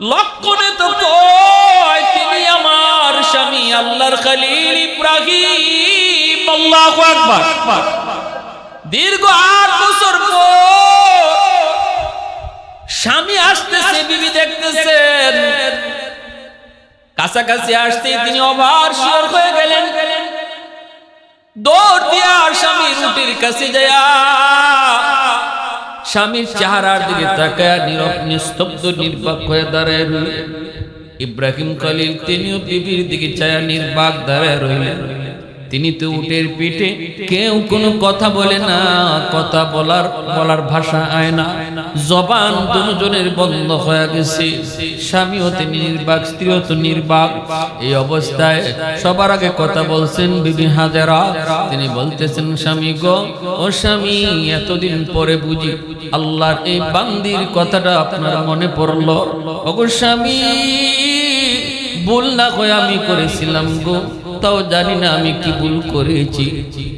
লক্ষণে তো তিনি আমার স্বামী, আল্লাহর খলিল ইব্রাহিম। আল্লাহু আকবার। দীর্ঘ আট বছর পর স্বামী আসতেছে, বিবি দেখতেছেন। কাছাকাছি আসতে তিনি অভার শিওর হয়ে গেলেন। দৌড় দিয়া স্বামী রুটির কাছে যায়া স্বামীর চেহারার দিকে তাকায় নীরব, নিস্তব্ধ, নির্বাক হয়ে দাঁড়ায় রইলেন। ইব্রাহিম খলিল, তিনিও বিবির দিকে চায়া নির্বাক দাঁড়ায় রইলেন। তিনি তো উটের পিঠে কেউ কোনো কথা বলে না, কথা বলার বলার ভাষা আয় না। জবান দুজনের বন্ধ হয়ে গেছে। স্বামীও তিনি নির্বাক, স্ত্রীও তো নির্বাক। এই অবস্থায় সবার আগে কথা বলছেন বিবি হাজারা। তিনি বলতেছেন, স্বামী গো, ও স্বামী, এতদিন পরে বুঝি আল্লাহর এই বান্দির কথাটা আপনার মনে পড়ল। ওগো স্বামী, ভুল না হয়ে আমি করেছিলাম গো। তাও জানি না আমি কি ভুল করেছি।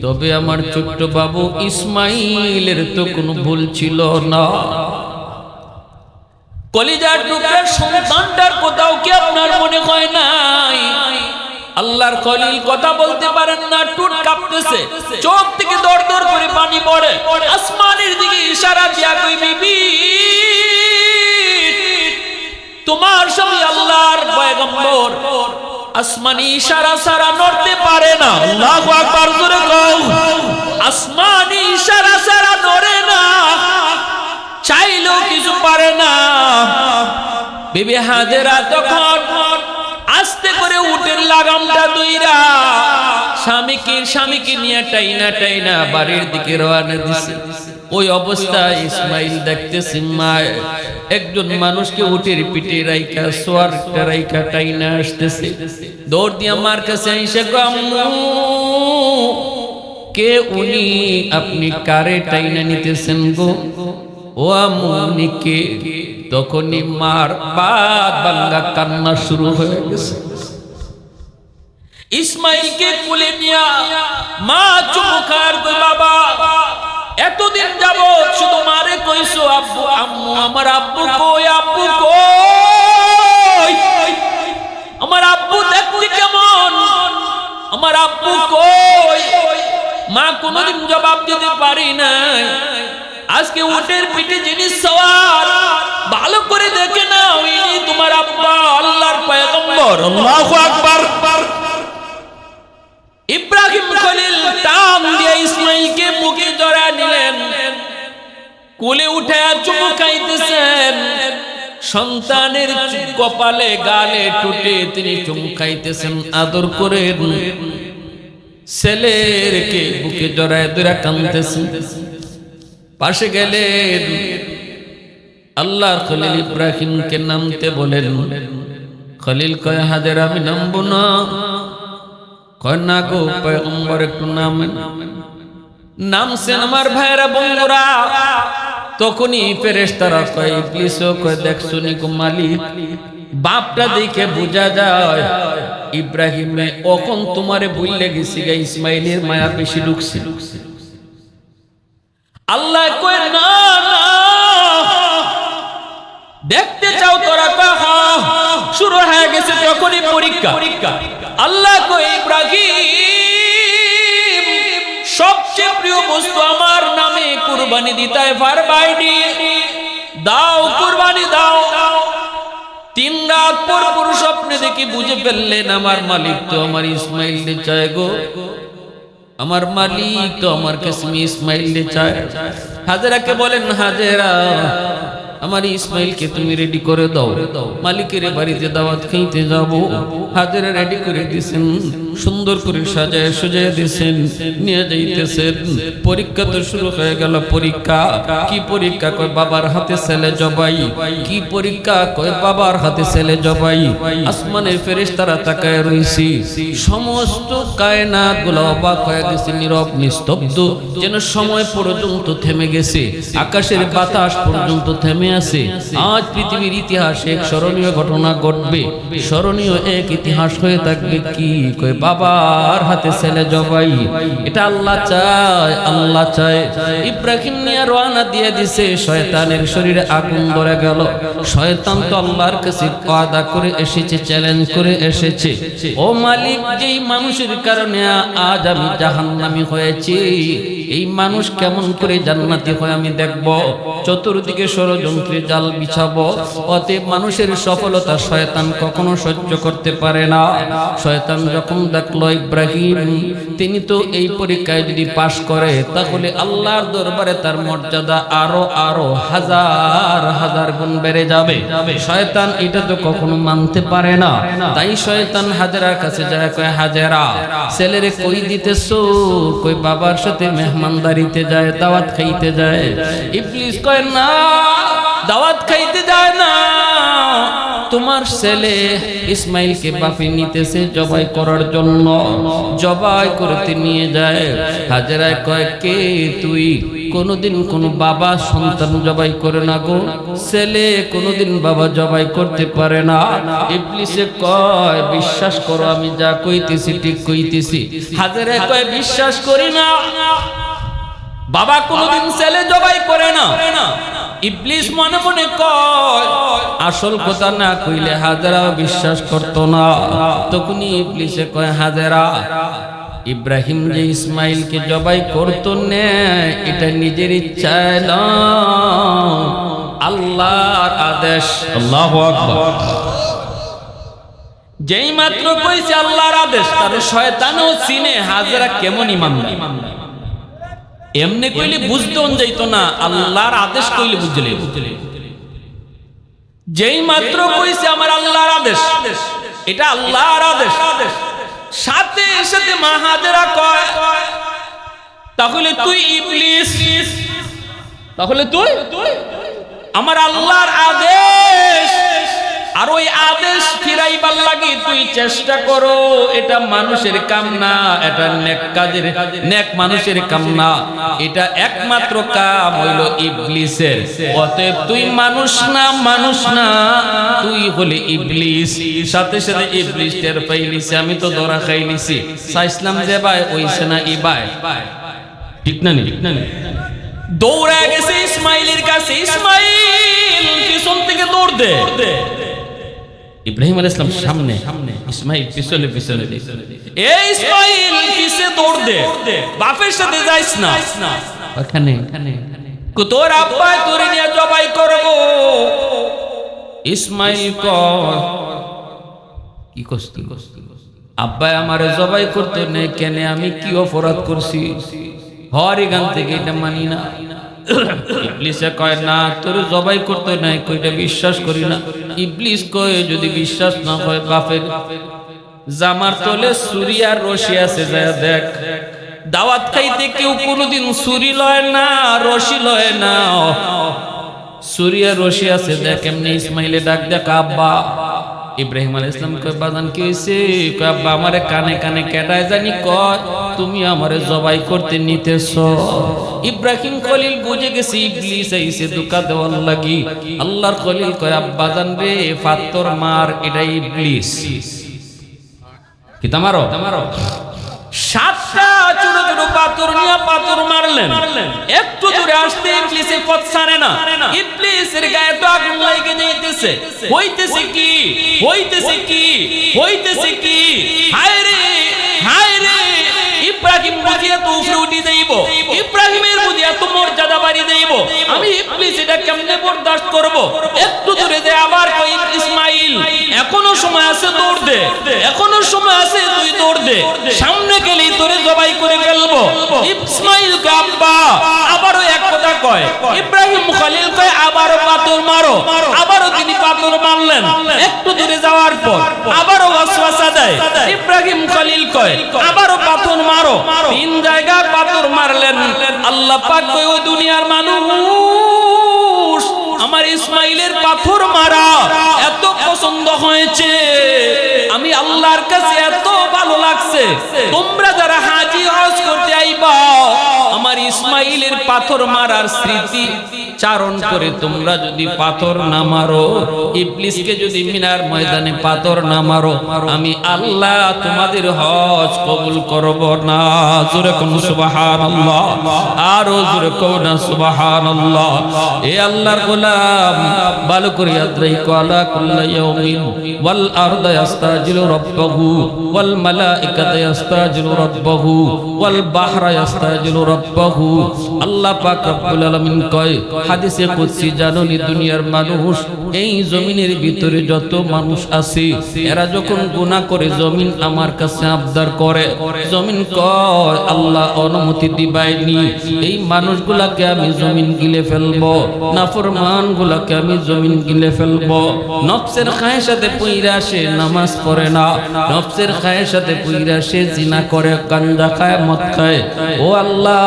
তবে আমার ছোট্ট বাবু ইসমাইলের তো কোনো ভুল ছিল না। কলিজার টুকরার সন্তানটার কোথাও কি আপনার মনে হয় নাই? আল্লাহর খলিল কথা বলতে পারেন না টুট কাঁপতেছে, চোখ থেকে দর দর করে পানি পড়ে। আসমানের দিকে ইশারা দিয়া কই, বিবি, তোমার স্বামী আল্লাহর পয়গম্বর আসমানি ইশারা সারা নড়তে পারে না। আল্লাহু আকবার, জোরে কও। আসমানি ইশারা সারা নড়ে না। চাইলেও কিছু পারে না। বিবি হাজেরা তখন আস্তে করে উটের লাগামটা দুইরা স্বামীকে স্বামীকে নিয়ে টাইনা টাইনা বাড়ির দিকে রওনা দিছে। ওই অবস্থায় ইসমাইল দেখতেছে, মায়, একজন মানুষকে উটের পিঠে রাইকা সোয়ার রাইকা টাইনা আসতেছে। দৌড় দিয়ে আমার কাছে আম্মু, কে উনি? আপনি কারে টাইনা নিতেছেন গো? ও আম্মু কে? তখনই মার বাদ বাঙ্গা কান্না শুরু হয়ে গেছে। ইসমাইলকে কুলে নিয়া মা চুমুখার বাবা, এতদিন যাবত শুধু মারে কইছো, আব্বু, আম্মু, আমার আব্বু কই আব্বু কই? আমার আব্বু দেখতে কেমন? আমার আব্বু কই? মা কোনোদিন জবাব দিতে পারি নাই। আজকে উটের পিঠে জিনিস সওয়ার, ভালো করে দেখে না ইনি তোমার আব্বা, আল্লাহর পয়গম্বর। আল্লাহু আকবার। সন্তানের কপালে গালে টুটে তিনি চুমু খাইতেছেন আদর করে ছেলের ছেলেরকে বুকে জড়ায় দূরা কানতেছেন পাশে গেলে আল্লাহ খলিল ইব্রাহিমকে নামতে বলেন, খলিল কয়, হাজার, আমি নামবো না। কয়, না গো, পয়গম্বর, একটু নামেন। নামছেন আমার ভাইরা বন্ধুরা। তখনই ফেরেশতারা কয় ইবলিসও কয় দেখছ নি গো মালিক। বাপটা দেখে বোঝা যায়, ইব্রাহিমে অখন তোমারে বললে গেছি গা, ইসমাইলের মায়া বেশি ঢুকছে। আল্লাহ কয়, না না। দেখতে চাও তোরা শুরু হয়ে গেছে তখনই পরীক্ষা। আল্লাহ কয়, ইব্রাহিম, সবচেয়ে প্রিয় বস্তু আমার কুরবানি দিতে পারবাইনি দাও, কুরবানি দাও। তিন রাত পর পর স্বপ্নে দেখি বুঝে ফেললেন, আমার মালিক তো আমার ইসমাইল চায় গো। আমার মালিক তো আমার কাশ্মীর ইসমাইল চায়। হাজেরাকে বলেন, হাজেরা, আমার ইসমাইলকে তুমি রেডি করে দাও। মালিকের বাড়িতে দাওয়াত খাইতে যাব। হাজেরা রেডি করে দিছেন। সুন্দর করে সাজায় সাজায় দিছেন, নিয়ে যাইতেছেন। পরীক্ষা তো শুরু হয়ে গেল, পরীক্ষা। কি পরীক্ষা? কয়, বাবার হাতে ছেলে জবাই। কি পরীক্ষা? কয়, বাবার হাতে ছেলে জবাই। আসমানের ফেরেশতারা তাকায় রইছি। সমস্ত কায়নাতগুলো অবাক হয়ে গেছে, নীরব, নিস্তব্ধ। যেন সময় পর্যন্ত থেমে গেছে, আকাশের বাতাস পর্যন্ত থেমে আছে। আজ পৃথিবীর ইতিহাসে এক স্মরণীয় ঘটনা ঘটবে। স্মরণীয় এক ইতিহাস হয়ে থাকবে কি? কয় বাবার হাতে ছেলে জবাই। এটা আল্লাহ চায় আল্লাহ চায়। ইব্রাহিম নিয়ে রওনা দিয়ে দিছে, শয়তানের শরীরে আগুন ধরে গেল। শয়তান তো আল্লাহর কাছে ওয়াদা করে এসেছে চ্যালেঞ্জ করে এসেছে। ও মালিক, যেই মানুষের কারণে আজ আমি জাহান্নামী হয়েছি, এই মানুষ কেমন করে জান্নাতি হয় আমি দেখব। চতুর্দিকে ষড়যন্ত্রে জাল বিছাবো। অতএব মানুষের সফলতা শয়তান কখনো সহ্য করতে পারে না। শয়তান যখন দেখল ইব্রাহিম, তিনি তো এই পরীক্ষায় যদি পাশ করে, তাহলে আল্লাহর দরবারে তার মর্যাদা আরও আরও হাজার হাজার গুণ বেড়ে যাবে। শয়তান এটা তো কখনো মানতে পারে না। তাই শয়তান হাজারার কাছে যায়, কয়, হাজারা, ছেলেরে কই দিতেছো? কই বাবার সাথে মেহমানদারিতে যায়, দাওয়াত খাইতে যায়। ইবলিস কয়, না, দাওয়াত খাইতে যায় না। তোমার ছেলে ইসমাইলকে বাফি নিতেছে জবাই করার জন্য। জবাই করতে নিয়ে যায়। হাজারায় কয়, কে তুই? কোনোদিন কোন বাবা সন্তান জবাই করে না গো। ছেলে কোনোদিন বাবা জবাই করতে পারে না। ইবলিসে কয়, বিশ্বাস করো, আমি যা কইতেছি ঠিক কইতেছি। হাজারে কয়, বিশ্বাস করি না। বাবা কোনোদিন ছেলে জবাই করে না। ইবলিস মনে মনে কয় আসল কথা না কইলে হাজারা বিশ্বাস করত না। তখনই ইবলিসে কয় হাজারা ইব্রাহিম যে ইসমাইলকে জবাই করত না এটা নিজের ইচ্ছায় না। আল্লাহর আদেশ। আল্লাহু আকবার। যেই মাত্র কইছে আল্লাহর আদেশ তার শয়তানও চিনে হাজারা কেমন ইমান এমনি কইলে বুঝতে যাইতো না আল্লাহর আদেশ কইলে বুঝলে যেই মাত্র কইছে আমার আল্লাহর আদেশ এটা আল্লাহর আদেশ। সাথে সাথে মাহাদেরা কয় তাহলে তুই ইবলিস। তাহলে তুই তুই আমার আল্লাহর আদেশ। আর ওই আদেশ ফিরাইবার লাগি তুই চেষ্টা করো, এটা মানুষের কাম না এটা নেক কাজের, নেক মানুষের কাম না এটা একমাত্র কাম হইল ইবলিসের। অতএব তুই মানুষ না মানুষ না, তুই হলে ইবলিস। সাথে সাথে ইবলিস টের পাইলিছে আমি তো ধরা খাইলিছি সাইসলাম যে ভাই ওইছে না ইবাই ঠিক না নি ঠিক না নি? দৌড়ে গেছে ইসমাইলের কাছে। ইসমাইল পিছন থেকে দৌড় দে। ইব্রাহিম আলাইহিস সালাম সামনে, ইসমাইল পিছনে পিছনে এ ইসমাইল, কিসে দৌড় দে? বাপের সাথে যাইস না। ওখানে তোর আব্বা তোরে নিয়ে জবাই করব। ইসমাইল কর। কি কস্তি আব্বা আমারে জবাই করতে নেই, কেন আমি কি অপরাধ করছি? হরি গান থেকে এটা মানি না। ইবলিসে কয়, না, তোর জবাই করতে নাই, কইটা বিশ্বাস করি না। ইবলিস কয়, যদি বিশ্বাস না হয়, বাপের জামার তলে সুরি আর রশি আছে যায় দেখ। দাওয়াত খাইতে কেউ কোনোদিন সুরি লয় না, রশি লয় না। সুরি আর রশি আছে, দেখ, এমনি ইসমাইলে ডাক দেখ, আব্বা। ইব্রাহিম আল ইসলাম কয়, বাজান, কি হয়েছে কয়, আব্বা, আমারে কানে কানে কেটায় জানি, কয়। তুমি আমারে জবাই করতে নিতেছ। ইব্রাহিম খলিল বুঝে গেছে, ইবলিস আইছে দুকা দেওয়ার লাগি। আল্লাহর খলিল কয়, আব্বা জান রে ফাত্তর মার, এটা ইবলিস। কি তামারো তামারো সাতটা ছোট ছোট পাথর নিয়ে পাথর মারলেন। একটু দূরে আসতে ইবলিসের পথ ছাড়ে না। ইবলিসের গায়ে তো আগুন লাগে যাইতেছে। হইতেছে কি? হইতেছে কি? হইতেছে কি? হায় রে ইব্রাহিম বুঝিয়ে তো উপরে সামনে গেলেই তোরে জবাই করে ফেলব। ইসমাইল কে আব্বা, আবারও এক কথা কয়, ইব্রাহিম খলিল কয় আবারও পাথর মারো। আবারও তিনি পাথর মারলেন। একটু দূরে যাওয়ার পর আবারও ইব্রাহিম খলিল কয়, আবারও পাথর মারো। তিন জায়গা পাথর মারলেন। আল্লাহ পাক ওই দুনিয়ার মানুষ, আমার ইসমাইলের পাথর মারা, এত পছন্দ হয়েছে। আমি আল্লাহর কাছে এত ভালো লাগছে। তোমরা যারা হাজি হজ করতে আইবা আমার ইসমাইলের পাথর মারার স্মৃতি চারণ করে তোমরা যদি পাথর না মারো, ইবলিসকে যদি মিনার ময়দানে পাথর না মারো, আমি আল্লাহ তোমাদের হজ কবুল করব না। জোরে কোন সুবহানাল্লাহ, আরও জোরে কোন সুবহানাল্লাহ। এ আল্লাহর গোলাম, ভালো করে রাখো আলা কুল্লি ইয়াউমিন ওয়াল আরদা ইয়াস্তাজিলু রাব্বাহু, ওয়াল মালাইকাতু ইয়াস্তাজিলু রাব্বাহু, ওয়াল বাহরা ইয়াস্তাজিলু রাব্বাহু। আল্লাহ পাক রব্বুল আলামিন কয়, হাদিসে কুদসি, জানুনি দুনিয়ার মানুষ এই জমিনের ভিতরে যত মানুষ আছে, এরা যখন গুনাহ করে, জমিন আমার কাছে আবদার করে। জমিন কয়, আল্লাহ অনুমতি দিবাইনি এই মানুষগুলাকে আমি জমিন গিলে ফেলব নাফরমান গুলাকে আমি জমিন গিলে ফেলব। নফসের সাথে পইরা সে নামাজ পড়ে না, নফসের সাথে পইরা সে জিনা করে গাঞ্জা খায়, মদ খায়। ও আল্লাহ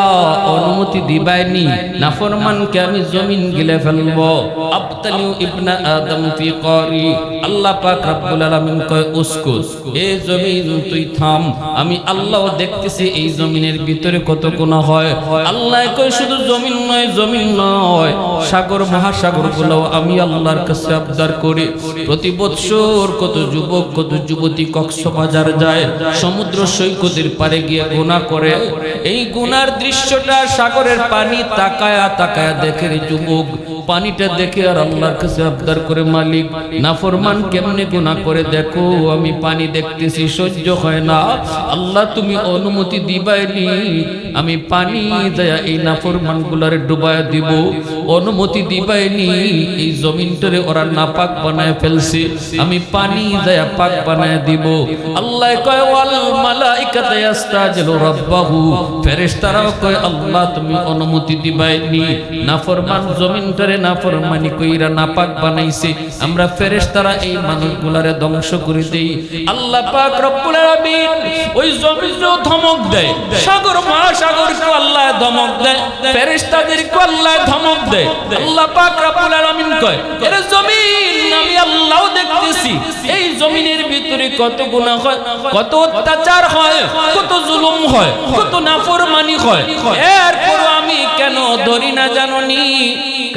অনুমতি দিবাইনি। নাফরমানকে আমি জমিন গিলে ফেলব। আবতালিউ ইবনা আদম ফি আল্লাহ পাক রব্বুল আলামিন কয়, উসকুস, এ জমিন তুই থাম। আমি দেখতেছি এই জমিনের ভিতরে কত গুনাহ হয়। আল্লাহ কয়, শুধু জমিন নয় জমিন নয়। সাগর, মহাসাগরগুলো আমি আল্লাহর কাছে আবদার করি। প্রতি বৎসর কত যুবক, কত যুবতী কক্সবাজার যায়। সমুদ্র সৈকতের পারে গিয়ে গুনাহ করে। এই গুনার দৃশ্যটা সাগরের পানি তাকায়া তাকায়া দেখে যুবক পানিটা দেখে আর আল্লাহর কাছে আবদার করে, মালিক, নাফরমান কেমনে গুনাহ করে দেখো? আমি পানি দেখতেছি, সহ্য হয় না। আল্লাহ তুমি অনুমতি দিবাইনি। আমি পানি দয়া এই নাফরমান গুলারে ডুবায়া দিব। অনুমতি দিবাইনি। এই জমিনটারে ওরা নাপাক বানায় ফেলছে। আমি পানি দয়া পাক বানায় দিব। আল্লাহ কয়, ওয়াল মালাইকাতে ইয়াস্তাজিলু রাব্বাহু। ফেরেশতারাও কয়, আল্লাহ তুমি অনুমতি দিবাইনি। নাফরমান জমিনটারে নাফরমানি কইরা নাপাক বানাইছে। আমরা ফেরেশতারা এই মানুষগুলারে ধ্বংস করে দেই। আল্লাহ পাক রব্বুল আলামিন ওই জমিনও ধমক দেয়। সাগর মহাসাগরকে আল্লাহ ধমক দেয়। ফেরেশতাদেরকে আল্লাহ ধমক দেয়। আল্লাহ পাক রব্বুল আলামিন কয়, এর জমিন, আমি আল্লাহ দেখতেছি। এই জমিনের ভিতরে কত গুনাহ হয়, কত অত্যাচার হয়, কত জুলুম হয়, কত নাফরমানি হয়। এরপর আমি কেন ধরি না জাননি?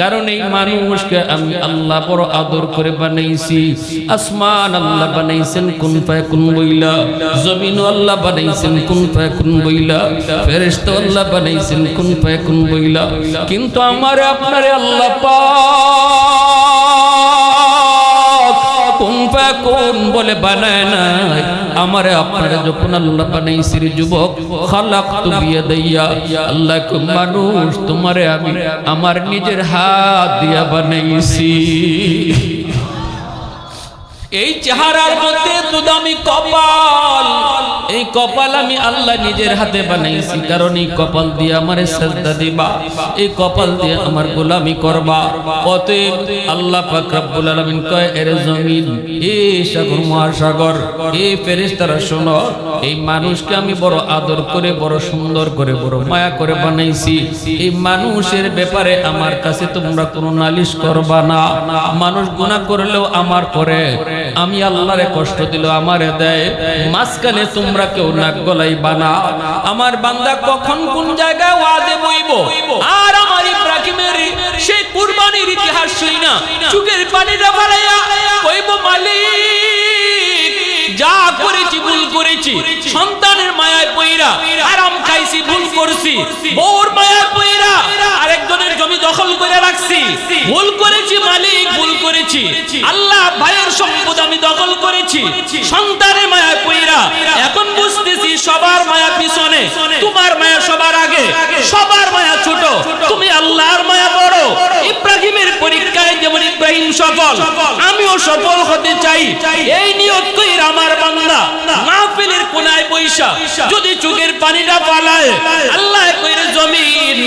কারণ এই মানুষকে আমি আল্লাহ বড় আদর করে বানাইছি। আসমান আল্লাহ বানাইছেন, কোন পায় কোন বইলা। জমিন আল্লাহ বানাইছেন, কোন পায় কোন বইলা। ফেরেশতা আল্লাহ বানাইছেন, কোন পায় কোন বইলা। কিন্তু আমারে আপনার আল্লাহ পাক বলে, বানায় না আমারে আপনার যখন আল্লাহ বানাই রে যুবক, খালাক তু বিয়ে দইয়া, আল্লাহ মানুষ, তোমারে আমি আমার নিজের হাত দিয়া বানাইছি। এই চেহারার মধ্যে দুদামি কপাল। এই কপাল আমি আল্লাহ নিজের হাতে বানাইছি, কারণ এই কপাল দিয়ে আমার সাজদা দিবা, এই কপাল দিয়ে আমার গোলামি করবা। অতএব আল্লাহ পাক রব্বুল আলামিন কয়, এর জমিন এ সাগর মহাসাগর এ ফেরেশতারা, শোনো, এই মানুষকে আমি বড় আদর করে, বড় সুন্দর করে, বড় মায়া করে বানাইছি। এই মানুষের ব্যাপারে আমার কাছে তোমরা কোনো নালিশ করবা না। মানুষ গুনাহ করলেও আমার করে আমি আল্লাহরে কষ্ট দিল, আমারে দেয়। মাঝখানে তোমরা কেউ নাক গলাই বানা আমার বান্দা কখন কোন জায়গায় ওয়াদে বইব? আর আমার ইব্রাহিমের সেই কুরবানির ইতিহাস শুই না। চুকের পানিটা বাড়াইয়া কইব মালিক। যা করেছি ভুল করেছি সন্তানের মায়ায় পইরা আরাম খাইছি ভুল করছি বউর মায়ায় পইরা আরেকজনের জমি দখল করে রাখছি ভুল করেছি মালিক ভুল করেছি। আল্লাহ ভাইয়ের সম্পদ আমি দখল করেছি সন্তানের মায়ায় পইরা। এখন বুঝতেছি সবার মায়া পিছনে তোমার মায়া সবার আগে সবার মায়া ছোট। তুমি আল্লাহর মায়া বড়। ইব্রাহিমের পরীক্ষায় যেমন ইব্রাহিম সফল আমিও সফল হতে চাই। এই নিয়ত কইরা আমার বান্দা, মাহফিলের কোনায় বৈশা, যদি চোখের পানিটা পালায়, আল্লাহ কইরে জমিন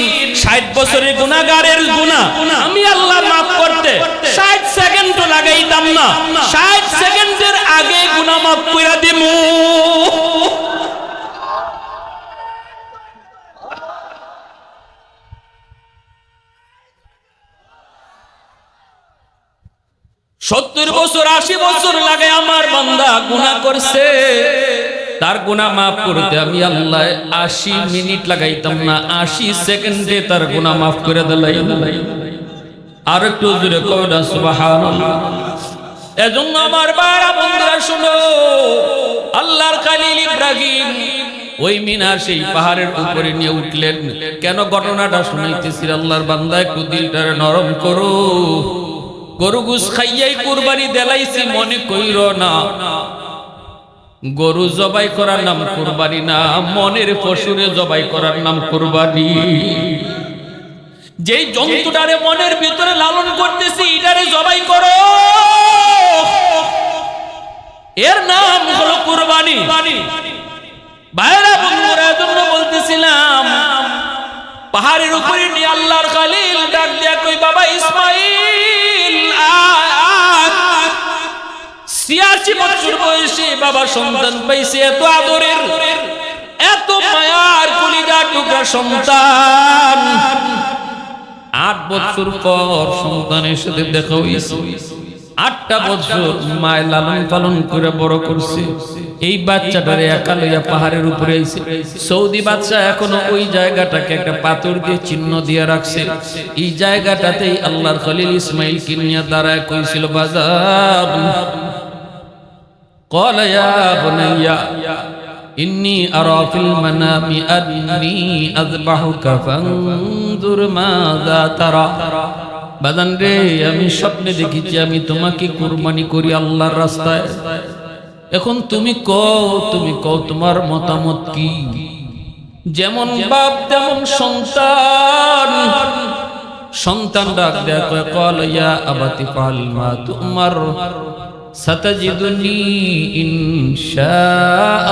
60 বছরের গুনাহগারের গুনাহ, আমি আল্লাহ maaf করতে 60 সেকেন্ডও লাগাইতাম না 60 সেকেন্ডের আগে গুনাহ maaf কইরা দিমু। সত্তর বছর, আশি বছর লাগে আমার বান্দা গুণা করছে। তার গুণা মাফ করতে আমি আল্লাহ আশি মিনিট লাগাইতাম না, আশি সেকেন্ডে তার গুণা মাফ করে দিলাই। আর একটু সুবহানাল্লাহ। এজন্য আমার বারা বন্ধুরা, শুনো, আল্লাহর খালিল ইব্রাহিম ওই মিনার সেই পাহাড়ের উপরে নিয়ে উঠলেন। কেন ঘটনাটা শুনাইতেছি আল্লাহর বান্দা, একটু দিলটারে নরম করো। গরু গুস খাইয়াই কুরবানি দেলাইছি, মনে কইর না। গরু জবাই করার নাম কুরবানি না, মনের পশুরে জবাই করার নাম কুরবানি। যেই জন্তুটারে মনের ভিতরে লালন করতেছি, এটারে জবাই করো। এর নাম হলো কুরবানি। বাইরা বন্ধুরা জন্য বলতেছিলাম পাহাড়ের উপরে নিয়ে আল্লাহর খালিল ডাক দিয়া কই, বাবা ইসমাইল। ছিয়াশি বছর বয়সে বাবা সন্তান পাইছে, এত আদরের, এত মায়ার কলিজা টুকরা সন্তান আট বছর পর সন্তানের সাথে দেখা হয়েছে আটটা বছর মায় লালন পালন করে বড় করছে। এই বাচ্চাটারে একা লইয়া পাহাড়ের উপরে আইছে। সৌদি বাচ্চা এখনও ওই জায়গাটাকে একটা পাথর দিয়ে চিহ্ন দিয়ে রাখছে। এই জায়গাটাতেই আল্লাহর খলিল ইসমাইল কিনিয়া দাঁড়ায় কইছিল, বাজার। কলয়া বনাইয়া, ইন্নি আরাফিল মানামি আদনি আযবাহুকা, ফানজুর মাযা তারা। বাদান রে আমি স্বপ্নে দেখেছি আমি তোমাকে কুরবানি করি আল্লাহর রাস্তায়। এখন তুমি কও তুমি কও তোমার মতামত কি? যেমন বাপ তেমন সন্তান। সন্তান। ডাক কয় কল ইয়া আবাতি পাল মা তোমার। সাতাজিদুনি ইনশা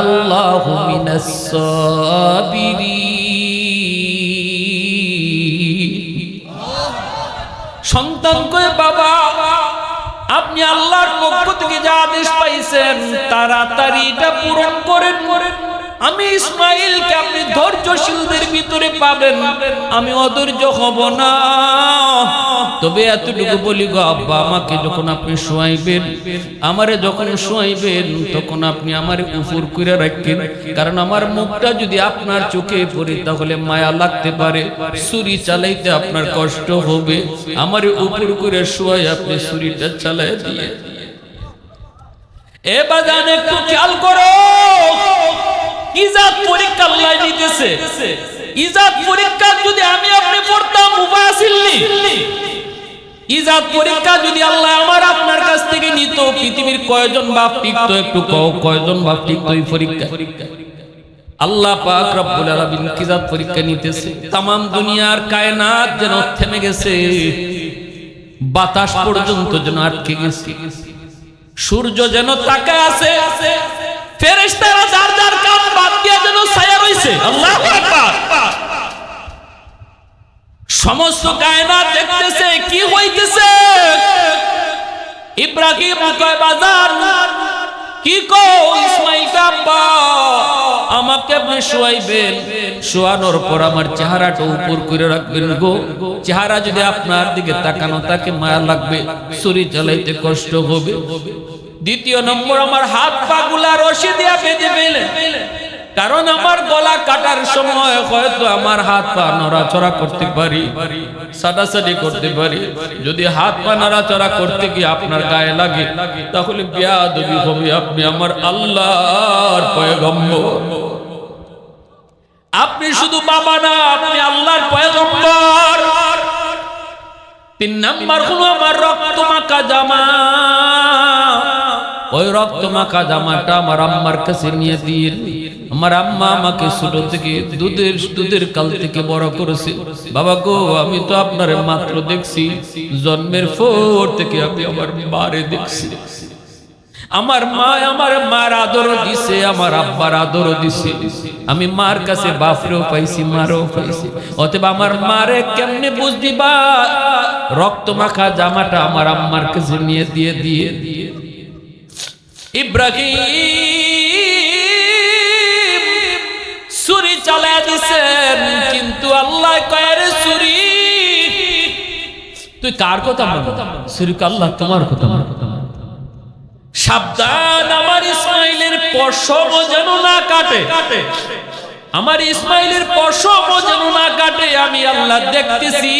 আল্লাহ মিনাস সাবিরিন। সন্তান কয়ে বাবা, আপনি আল্লাহর পক্ষ থেকে যা আদেশ পাইছেন, তাড়াতাড়ি এটা পূরণ করেন করেন। আমি ইসমাইলকে আপনি ধৈর্যশীলদের ভিতরে পাবেন। আমি অধৈর্য হব না। তবে এতটুকু বলি গো, আব্বা, আমাকে যখন আপনি শোয়াইবেন, আমারে যখন শোয়াইবেন, তখন আপনি আমার উপর করে রাখেন। কারণ আমার মুখটা যদি আপনার চোখে পড়ে, তাহলে মায়া লাগতে পারে। ছুরি চালাইতে আপনার কষ্ট হবে। আমার উপর করে শোয়াই আপনি ছুরিটা চালাই দিয়ে। এ বাজান একটু খেয়াল করো। ইজাত পরীক্ষা আল্লাহ নিতেছে ইজাত পরীক্ষা যদি আমি আপনি পড়তাম উপায় ইজাত পরীক্ষা যদি আল্লাহ আমার আপনার কাছ থেকে নিত, পৃথিবীর কয়জন বাপ টিকতো একটু কও, কয়জন বাপ টিকতো এই পরীক্ষা? আল্লাহ পাক রব্বুল আলামিন কিজাত পরীক্ষা নিতেছে? তামাম দুনিয়ার কায়নাত যেন থেমে গেছে, বাতাস পর্যন্ত যেন আটকে গেছে। সূর্য যেন তাকায় আছে, ফেরেশতারা যার যার কাম বাদ দিয়ে যেন ছায়া রইছে। আল্লাহু আকবার। সমস্ত কায়নাত দেখতেছে, কি হইতেছে? ইব্রাহিম বাজার, কি আমাকে আপনি শোয়াইবেন। শোয়ানোর পর আমার চেহারাটা উপর করে রাখবেন গো। চেহারা যদি আপনার দিকে তাকানো তাকে মায়া লাগবে, ছুরি চালাইতে কষ্ট হবে। দ্বিতীয় নম্বর, আমার হাত পা গুলা রশি দিয়া বেঁধে ফেলে কারণ আমার গলা কাটার সময় হয়তো আমার হাত পা নড়াচড়া করতে পারি, সাদাসাদি করতে পারি। যদি হাত পা নড়াচড়া করতে গিয়ে আপনার গায়ে লাগে, তাহলে বিয়াদবি হবে। আপনি আমার আল্লাহর পয়গম্বর। আপনি শুধু বাবা না, আপনি আল্লাহর পয়গম্বর। তিন নাম্বার হলো আমার রক্ত মাখা জামা। ওই রক্ত মাখা জামাটা আমার আম্মার কাছে নিয়ে দিয়ে আমার আম্মা আমাকে ছোট থেকে দুধের দুধের কাল থেকে বড় করেছে। বাবা গো, আমি তো আপনার মাত্র দেখছি, জন্মের পর থেকে আমি আমার মারে দেখছি। আমার মা আমার মার আদর দিছে, আমার আব্বার আদরও দিছে। আমি মার কাছে বাপরেও পাইছি, মারও পাইছি। অতএব আমার মারে কেমনে বুঝবি বা রক্ত মাখা জামাটা আমার আম্মার কাছে নিয়ে দিয়ে দিয়ে দিয়ে। ইব্রাহিম ছুরি চালায় দিছেন কিন্তু আল্লাহ কয়ের ছুরি তুই কার কথা ছুরি আল্লাহ তোমার কথা সাবধান আমার ইসমাইলের পশম যেন না কাটে। আমার ইসমাইলের পশম যেন না কাটে আমি আল্লাহ দেখতেছি।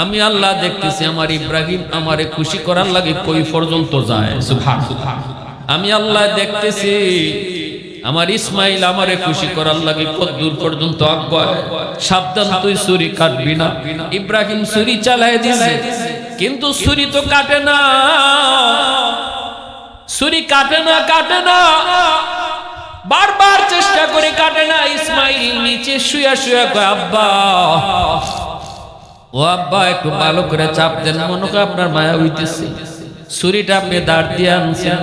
আমি আল্লাহ দেখতেছি, আমার ইব্রাহিম আমারে খুশি করার লাগে কই পর্যন্ত যায়। আমি আল্লাহ দেখতেছি, আমার ইসমাইল আমারে খুশি করার লাগে কত পর্যন্ত সাবধান তুই ছুরি কাটবি না। ইব্রাহিম ছুরি চালায় দিছে, কিন্তু ছুরি তো কাটে না। ছুরি কাটে না কাটে না। বারবার চেষ্টা করে কাটে না, ইসমাইল নিচে শুয়া শুয়া কয়, আব্বা। ও আব্বা, একটু ভালো করে চাপ দেন, মনে আপনার মায়া হইতেছে। ছুরিটা আপনি দাঁড় দিয়ে আনছেন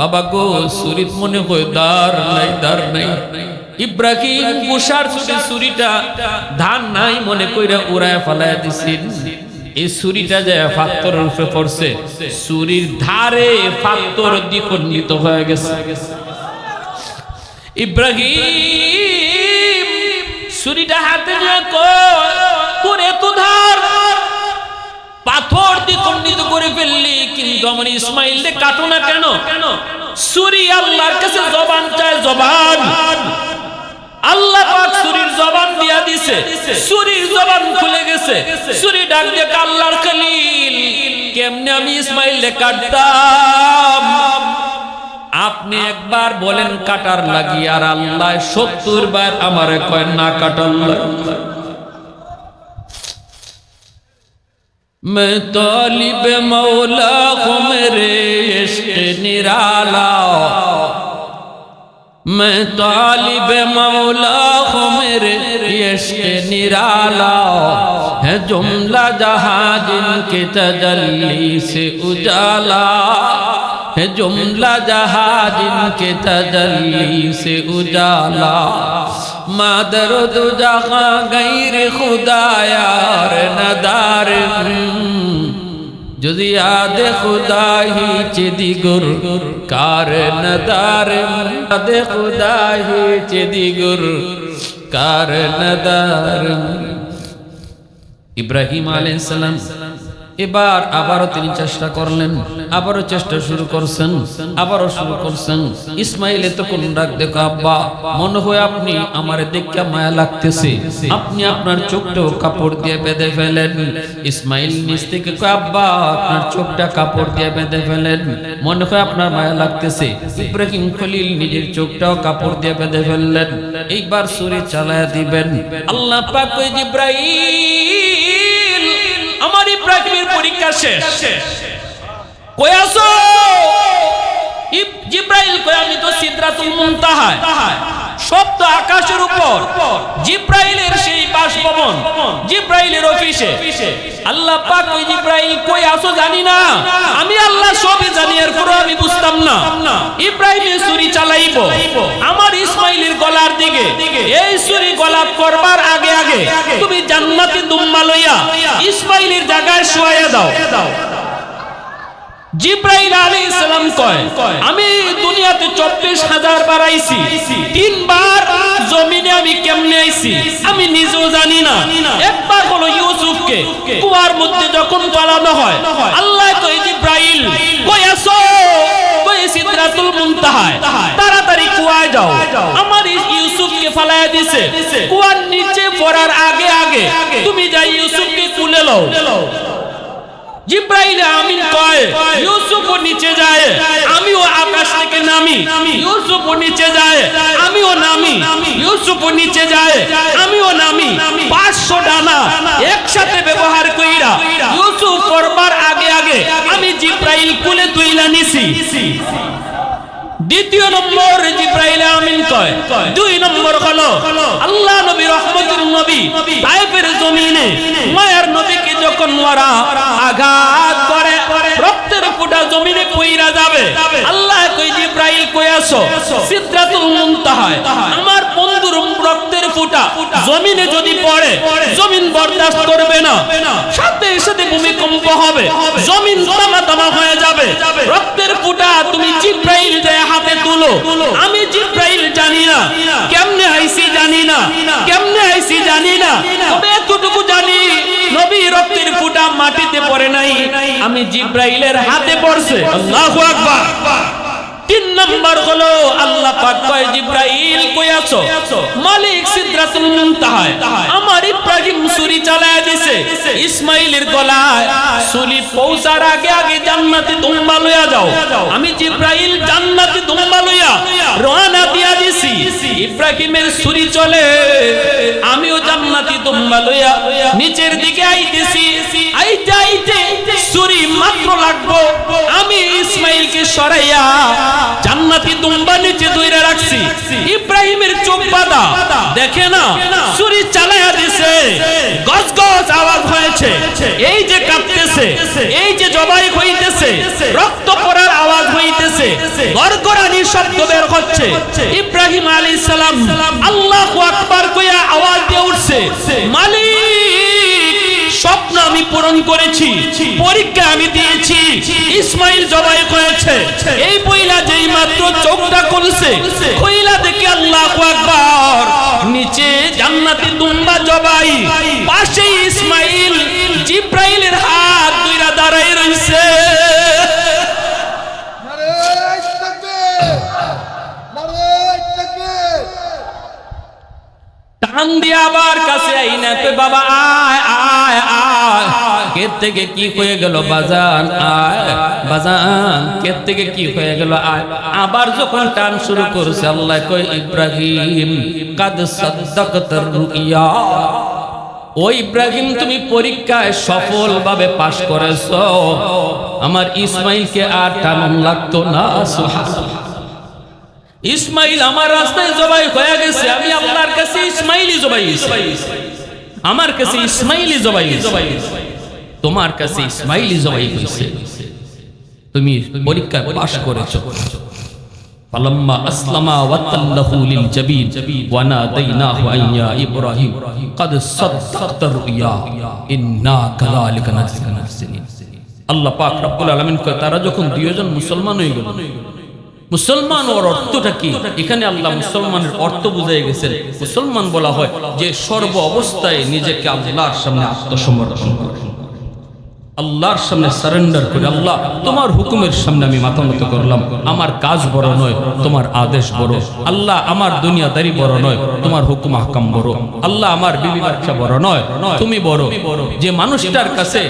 বাবা গো ছুরিত মনে হয় দাঁড় নাই দাঁড় নাই। ইব্রাহিম কুষার ছুরি ছুরিটা ধান নাই মনে কইরা উড়ায় ফালায় দিছেন। এই ছুরিটা যে ফাত্তরের উপরে পড়ছে, ছুরির ধারে ফাত্তর দ্বিখণ্ডিত হয়ে গেছে। ইব্রাহিম ছুরিটা হাতে নিয়ে তোর এত ধার। পাথর দিয়ে খণ্ডিত করে ফেললি, কিন্তু আমার ইসমাইল কাটো না কেন? ছুরি আল্লাহর কাছে জবান চায় জবান। আল্লাহ পাক ছুরির জবান দিয়া দিছে। ছুরির জবান খুলে গেছে। ছুরি ডাক দিয়ে আল্লাহর খলিল, কেমনে আমি ইসমাইল কাটতাম? আপনি একবার বলেন কাটার লাগি আর আল্লাহ সত্তর বার আমার না কাটার লাগ। তলিবে মৌলা কমেরে এসে নিরালা। মে তলিবে মৌলা কমেরে এসে নিরালা। হ্যাঁ জমলা জাহাজ কে তলি সে উজালা। है जुमला जहाँ जिनके तजल्ली से उजाला मादर दो जहाँ गैर खुदा यार नदार যদি আদে খুদাহি চেদি গুর কার নদার আদে খুদাহি চেদি গুর কার নদার ইব্রাহিম আলাইহিস সালাম এবার আবারও তিনি চেষ্টা করলেন, আবারও চেষ্টা শুরু করছেন, আবারও শুরু করছেন। ইসমাইল এত কোন ডাক দেখো, আব্বা, মনে হয় আপনি আমার দেখে মায়া লাগতেছে। আপনি আপনার চোখটাও কাপড় দিয়ে বেঁধে ফেলেন। ইসমাইল নিচ থেকে আব্বা, আপনার চোখটা কাপড় দিয়ে বেঁধে ফেলেন। মনে হয় আপনার মায়া লাগতেছে। ইব্রাহিম খলিল নিজের চোখটাও কাপড় দিয়ে বেঁধে ফেললেন। এইবার সুরে চালায়া দিবেন। আল্লাহ পাক জিব্রাইল আমার ইব্রাহিমের পরীক্ষা শেষ। কই আসো ইব্রাহিম কই? আমি তো সিদ্রাতুল মুনতাহা সপ্ত আকাশের উপর। জিব্রাইলের সেই বাসভবন, জিব্রাইলের অফিসে। আল্লাহ পাক ওই জিব্রাইল কই আসো জানি না। আমি আল্লাহ সবই জানি এর পুরো আমি বুঝতাম না। ইব্রাহিমের ছুরি চালাইব। আমার ইসমাইলের গলার দিকে। এই ছুরি গলা করবার আগে আগে তুমি জান্নাতি দুম্মা লইয়া ইসমাইলের জায়গায় শুয়াইয়া দাও। জিব্রাইল আলাইহিস সালাম কয়, আমি দুনিয়াতে চব্বিশ হাজার বার আইছি। তিনবার জমিনে আমি কেমনে আইছি? আমি নিজেও জানি না। একবার হলো ইউসুফকে, কুয়ার মধ্যে যখন জ্বালানো হয়, আল্লাহ কই জিব্রাইল, কই আসো কই মুনতাহায়? তাড়াতাড়ি কুয়ায় যাও। আমার ইউসুফকে ফালায়া দিছে। কুয়ার নিচে পড়ার আগে আগে, তুমি যাই ইউসুফকে তুলে লও। জিব্রাইল আমিন কয় ইউসুফ নিচে যায়, আমিও আকাশ থেকে নামি। ইউসুফ নিচে যায়, আমিও নামি। ইউসুফ নিচে যায়, আমিও নামি। পাঁচশো ডানা একসাথে ব্যবহার কইরা ইউসুফ পড়বার আগে আগে আমি জিব্রাইল কুলে তুইলা নিছি। দ্বিতীয় নম্বর জিব্রাইল আমিন কয়, দুই নম্বর হলো, আল্লাহ নবী রহমতুল নবী তাইফের জমিনে মায়ার নবীকে যখন ওরা আঘাত করে, রক্তের ফুটা জমিনে পইরা যাবে, আল্লাহ কই, জিব্রাইল কই, আসো। সিদরাতুল মুনতাহায়। আমার বন্ধুর রক্তের ফুটা জমিনে যদি পড়ে, জমিন বরদাস্ত করবে না। সাথে সাথে ভূমিকম্প হবে, জমিন তামা তামা হয়ে যাবে। রক্তের ফুটা তুমি জিব্রাইল যায় হাতে তুলো, আমি জিব্রাইল জানি না। কেমনে আইছি জানি না, কেমনে আইছি জানি না। তবে এতটুকু জানি? নবী রক্তের ফুটা মাটিতে পড়ে নাই। আমি জিব্রাইলের হাতে পড়ছে। আল্লাহু আকবার। তিন নাম্বার হলো আল্লাহ পাক কয়, জিব্রাইল, কই আছো? মালিক সিদরাতুল মুনতাহায়। আমার ইব্রাহিম ছুরি চালায় দিছে। ইসমাইলের গলায় ছুরি পৌঁছার আগে আগে জান্নাতে তোমরা লইয়া যাও। আমি জিব্রাইল জান্নাতে তোমরা লইয়া রওনা ইব্রাহিমের ছুরি চলে। আমিও জান্নাতি তোমরা লইয়া নিচের দিকে আইতেছি। আইতে আইতে মাত্র লাগবো। আমি ইসমাইলকে সরাইয়া জান্নাতি নিচে রাখছি। ইব্রাহিমের চোখ দেখে না চালায়া দিছে। গজ গজ আওয়াজ হয়েছে। এই যে কাঁপতেছে, এই যে জবাই হইতেছে, রক্ত পড়ার আওয়াজ হইতেছে, গড়গড়ানি শব্দ বের হচ্ছে। ইব্রাহিম আলাইহিস সালাম আল্লাহু আকবার কইয়া আওয়াজ দিয়ে উঠছে মালিক স্বপ্ন আমি পূরণ করেছি পরীক্ষা আমি দিয়েছি ইসমাইল জবাই করেছে। এই বইলা যেই মাত্র চোখটা খুলছে কইলা দেখে আল্লাহ আকবার নিচে জান্নাতি দুম্বা জবাই পাশে ইসমাইল। জিব্রাইলের হাত। টান দিয়ে আবার কাছে আই না কই বাবা, আয় আয় আয়। কে থেকে কি হয়ে গেল, বাজান, আয়। বাজান কে থেকে কি হয়ে গেল, আয়। আবার যখন টান শুরু করছে, আল্লাহ কই ইব্রাহিম, কাদ সাদ্দাকতার রুইয়া। ও ইব্রাহিম, তুমি পরীক্ষায় সফলভাবে পাশ করেছ। আমার ইসমাইলকে আর টান লাগতো না, সুবহানাল্লাহ। ইসমাইল আমার রাস্তায় জবাই হয়ে গেছে আমি আল্লাহর কাছে ইসমাইলি জবাই হইছে। আমার কাছে ইসমাইলি জবাই হইছে। তোমার কাছে ইসমাইলি জবাই হয়েছে তুমি পরীক্ষায় পাশ করেছো ফালাম্মা আসলামা ওয়াতাল্লাহু লিল জাবিন ওয়া নাদাইনাহু আন ইয়া ইব্রাহিম قد صدقت الرؤيا ইন্না কাযালিকা নাজজিল মুহসিনিন আল্লাহ পাক রব্বুল আলামিন কয় তারা যখন দুইজন মুসলমান হয়ে গেল মুসলমান ওর অর্থটা কি? এখানে আল্লাহ মুসলমানের অর্থ বুঝাই গেছেন। মুসলমান বলা হয় যে সর্ব অবস্থায় নিজেকে আল্লাহর সামনে আত্মসমর্পণ করে। আল্লাহর সামনে সারেন্ডার করে আল্লাহ তোমার হুকুমের সামনে আমি মাথা মতো করলাম। আমার কাজ বড় নয় তোমার আদেশ বড়। আল্লাহ আমার দুনিয়াদারি বড় নয় তোমার হুকুম হাকাম বড়। আল্লাহ আমার বিবি বাচ্চা বড় নয় তুমি বড়। যে মানুষটার কাছে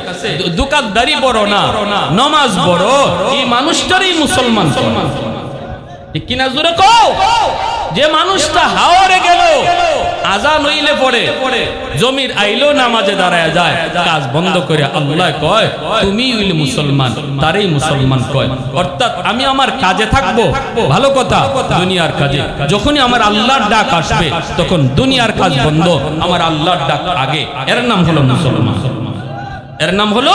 দোকানদারি বড় না নমাজ বড়। এই মানুষটারই মুসলমান কিনা জোরে কও? যে মানুষটা হাওরে গেল, আজান হইলে পড়ে জমির আইলো নামাজে দাঁড়ায় যায়, কাজ বন্ধ করে আল্লাহ কয়, তুমি হইলে মুসলমান, তারই মুসলমান কয়। অর্থাৎ আমি আমার কাজে থাকব, ভালো কথা, দুনিয়ার কাজে। যখনই আমার আল্লাহর ডাক আসবে, তখন দুনিয়ার কাজ বন্ধ, আমার আল্লাহর ডাক আগে। এর নাম হলো মুসলমান। এর নাম হলো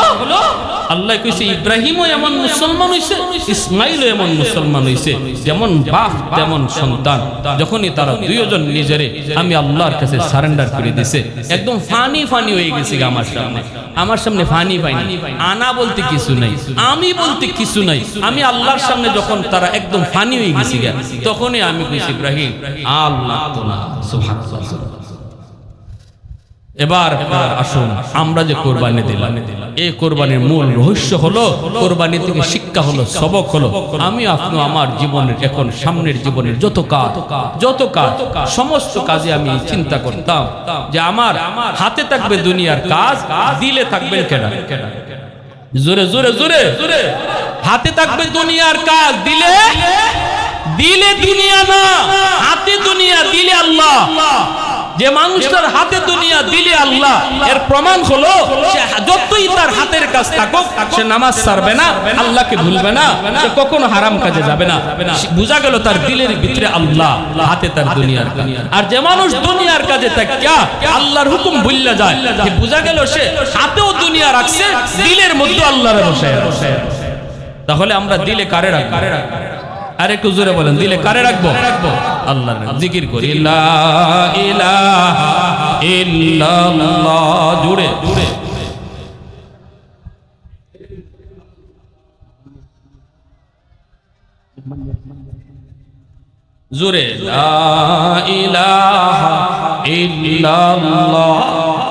আল্লাহ কইছে, ইব্রাহিমও এমন মুসলমান হইছে, ইসমাইলও এমন মুসলমান হইছে, যেমন বাপ, তেমন সন্তান। যখনই তারা দুইজন নিজেরে, আমি আল্লাহর কাছে সারেন্ডার করে দিছে। একদম ফানি ফানি হয়ে গেছে আমার সামনে। আমার সামনে ফানি ফানি আনা বলতে কিছু নাই, আমি বলতে কিছু নাই। আমি আল্লাহর সামনে যখন তারা একদম ফানি হয়ে গেছি তখনই আমি কইছি, ইব্রাহিম, আল্লাহ সুবহানাল্লাহ। এবার আসুন, আমরা যে কোরবানি দিলাম। এই কোরবানির মূল রহস্য হলো, কোরবানি থেকে শিক্ষা হলো, সবক হলো। আমি আপনি আমার জীবনের, এখন সামনের জীবনের যত কাজ যত কাজ, সমস্ত কাজে আমি চিন্তা করতাম যে আমার হাতে থাকবে দুনিয়ার কাজ, দিলে থাকবেন কেনা জোরে জোরে জোরে জোরে। হাতে থাকবে দুনিয়ার কাজ, দিলে? দিলে দুনিয়া না, হাতে দুনিয়া, দিলে আল্লাহ। যে মানুষটার হাতে দুনিয়া দিলে আল্লাহ, এর প্রমাণ হলো সে যতই তার হাতের কাজ থাকুক, সে নামাজ ছাড়বে না, আল্লাহকে ভুলবে না, সে কখনো হারাম কাজে যাবে না। বোঝা গেল তার দিলের ভিতরে আল্লাহ, হাতে তার দুনিয়ার আর যে মানুষ দুনিয়ার কাজে থাকিয়া আল্লাহর হুকুম ভুললে যায় বোঝা গেল সে হাতেও দুনিয়া রাখছে, দিলের মধ্যে আল্লাহর বসে তাহলে আমরা দিলে কারে রাখব কারে রাখব? আর একটু জোরে বলেন দিলে কারে রাখব? আল্লাহর নাম। জিকির করি। লা ইলাহা ইল্লাল্লাহ। জুড়ে জুড়ে। জুড়ে লা ইলাহা ইল্লাল্লাহ।